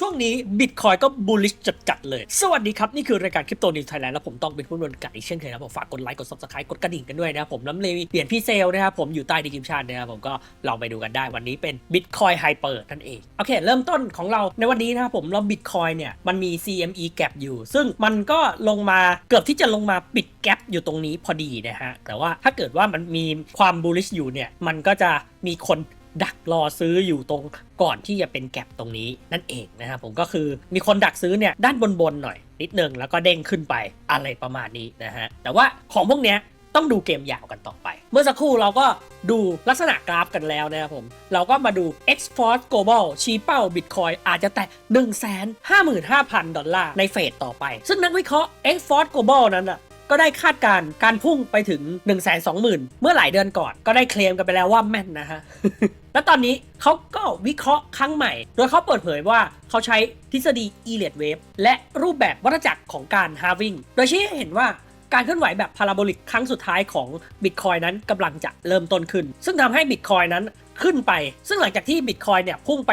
ช่วงนี้บิตคอยก็บูลลิชจัดๆเลย สวัสดีครับ นี่คือรายการคริปโตนิวไทยแลนด์แล้วผมต้องเป็นผู้ดำเนินการอีกเช่นเคยนะผมฝากกดไลค์กด subscribe กดกระดิ่งกันด้วยนะครับผมน้ำเลยเปลี่ยนพี่เซลนะครับผมอยู่ใต้ดีคริปชันนะครับผมก็ลองไปดูกันได้วันนี้เป็น Bitcoin Hyper นั่นเอง โอเค เริ่มต้นของเราในวันนี้นะครับผมเรา Bitcoin เนี่ยมันมี CME gap อยู่ ซึ่งมันก็ลงมาเกือบที่จะลงมาปิดแกปอยู่ตรงนี้พอดีนะฮะแต่ว่าถ้าเกิดว่ามันมีความบูลลิชอยู่เนี่ยมันก็จะมีคน ดักรอซื้ออยู่ตรงก่อนที่จะเป็นแก็บตรงนี้นั่นเองนะครับผมก็คือมีคนดักซื้อเนี่ยด้านบนๆหน่อยนิดนึงแล้วก็เด้งขึ้นไปอะไรประมาณนี้นะฮะแต่ว่าของพวกเนี้ยต้องดูเกมยาวกันต่อไป เมื่อสักครู่เราก็ดูลักษณะกราฟกันแล้วนะครับผม เราก็มาดู Export Global ชี้เป้า Bitcoin อาจจะแตะ 155,000 ดอลลาร์ในเฟสต่อไป ซึ่งนักวิเคราะห์ Export Global นั้นอะก็ได้คาดการณ์การพุ่งไปถึง 1 2 0 0 0 0 เมื่อหลายเดือนก่อน ก็ได้เคลมกันไปแล้วว่าแม่นนะฮะ และตอนนี้เขาก็วิเคราะห์ครั้งใหม่ โดยเขาเปิดเผยว่าเขาใช้ทฤษฎี e l i o t Wave และรูปแบบวัฏจักรของการ halving โดยชี้ให้เห็นว่าการเคลื่อนไหวแบบพาราโบลิกครั้งสุดท้ายของ Bitcoin นั้นกำลังจะเริ่มต้นขึ้น ซึ่งทำให้ Bitcoin นั้นขึ้นไป ซึ่งหลังจากที่ Bitcoin เนี่ยพุ่งไป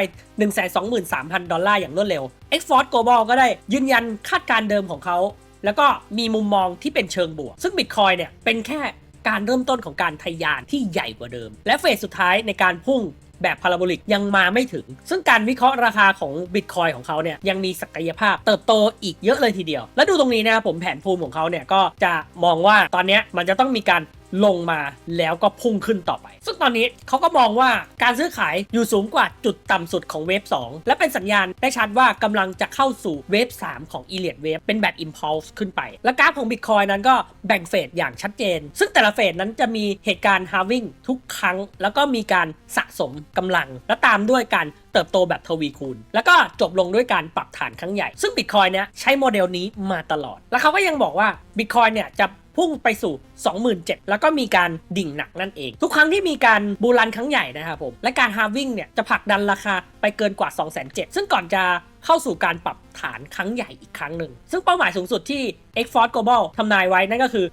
123,000 ดอลลาร์อย่างรวดเร็ว Export Global ก็ได้ยืนยันคาดการณ์เดิมของเขาแล้วก็มีมุมมองที่เป็นเชิงบวก ซึ่ง Bitcoin เนี่ยเป็นแค่ การเริ่มต้นของการทะยานที่ใหญ่กว่าเดิม และเฟสสุดท้ายในการพุ่งแบบพาราโบลิกยังมาไม่ถึง ซึ่งการวิเคราะห์ราคาของบิตคอยของเขาเนี่ยยังมีศักยภาพเติบโตอีกเยอะเลยทีเดียว และดูตรงนี้นะผมแผนภูมิของเขาเนี่ยก็จะมองว่าตอนนี้มันจะต้องมีการ ลงมาแล้วก็พุ่งขึ้นต่อไป ซึ่งตอนนี้เขาก็มองว่าการซื้อขายอยู่สูงกว่าจุดต่ำสุดของเวฟ2 และเป็นสัญญาณได้ชัดว่ากำลังจะเข้าสู่เวฟ3 ของ e l i o t Wave เป็นแบบ Impulse ขึ้นไป และกราฟของ Bitcoin นั้นก็แบ่งเฟสอย่างชัดเจน ซึ่งแต่ละเฟสนั้นจะมีเหตุการณ์ halving ทุกครั้ง แล้วก็มีการสะสมกำลัง และตามด้วยการเติบโตแบบทวีคูณ แล้วก็จบลงด้วยการปรับฐานครั้งใหญ่ ซึ่ง Bitcoin เนี่ยใช้โมเดลนี้มาตลอด แล้วเขาก็ยังบอกว่า Bitcoin เนี่ยจะ พุ่งไปสู่ 27,000 แล้วก็มีการดิ่งหนักนั่นเอง ทุกครั้งที่มีการบูรันครั้งใหญ่นะครับผม และการฮาวิ่งเนี่ยจะผลักดันราคาไปเกินกว่า 207,000 ซึ่งก่อนจะเข้าสู่การปรับฐานครั้งใหญ่อีกครั้งหนึ่ง ซึ่งเป้าหมายสูงสุดที่ x f o r c e Global ทำนายไว้นั่นก็คือ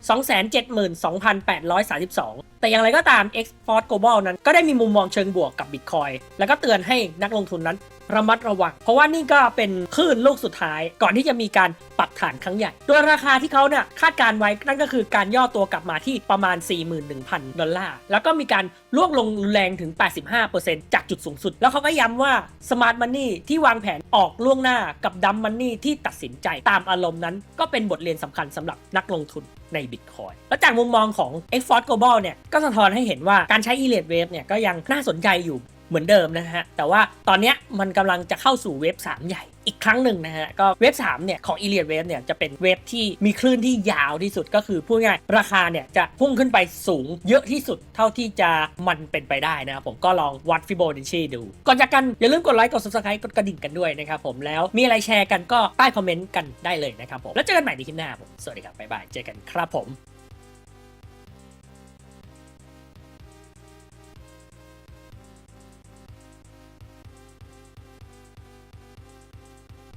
272,832 แต่อย่างไรก็ตาม x f o r c e Global นั้นก็ได้มีมุมมองเชิงบวกกับ Bitcoin แล้วก็เตือนให้นักลงทุนนั้น ระมัดระวัง เพราะว่านี่ก็เป็นคลื่นลูกสุดท้าย ก่อนที่จะมีการปรับฐานครั้งใหญ่ โดยราคาที่เขาเนี่ยคาดการไว้นั่นก็คือการย่อตัวกลับมาที่ประมาณ 41,000 ดอลลาร์ แล้วก็มีการล่วงลงแรงถึง 85%จากจุดสูงสุด แล้วเขาก็ย้ำว่า Smart Money ที่วางแผนออกล่วงหน้ากับดัมมันนี่ที่ตัดสินใจตามอารมณ์นั้น ก็เป็นบทเรียนสำคัญสำหรับนักลงทุนใน Bitcoin และจากมุมมองของ x f o r c e Global เนี่ยก็สะท้อนให้เห็นว่าการใช้ e l i o t Wave เนี่ยก็ยังน่าสนใจอยู่ เหมือนเดิมนะฮะ แต่ว่าตอนนี้มันกำลังจะเข้าสู่เวฟ 3 ใหญ่อีกครั้งหนึ่งนะฮะ ก็เวฟ 3 เนี่ย ของ e l i o t Wave เนี่ย จะเป็นเวฟที่มีคลื่นที่ยาวที่สุดก็คือพูดง่ายราคาเนี่ย จะพุ่งขึ้นไปสูงเยอะที่สุดเท่าที่จะมันเป็นไปได้นะครับผมก็ลองวัดฟิโบนัชชีดู ก่อนจากกัน อย่าลืมกดไลค์กด subscribe กดกระดิ่งกันด้วยนะครับผมแล้วมีอะไรแชร์กันก็ใต้คอมเมนต์กันได้เลยนะครับผมแล้วเจอกันใหม่ในคลิปหน้าผมสวัสดีครับบ๊ายบายเจอกันครับผม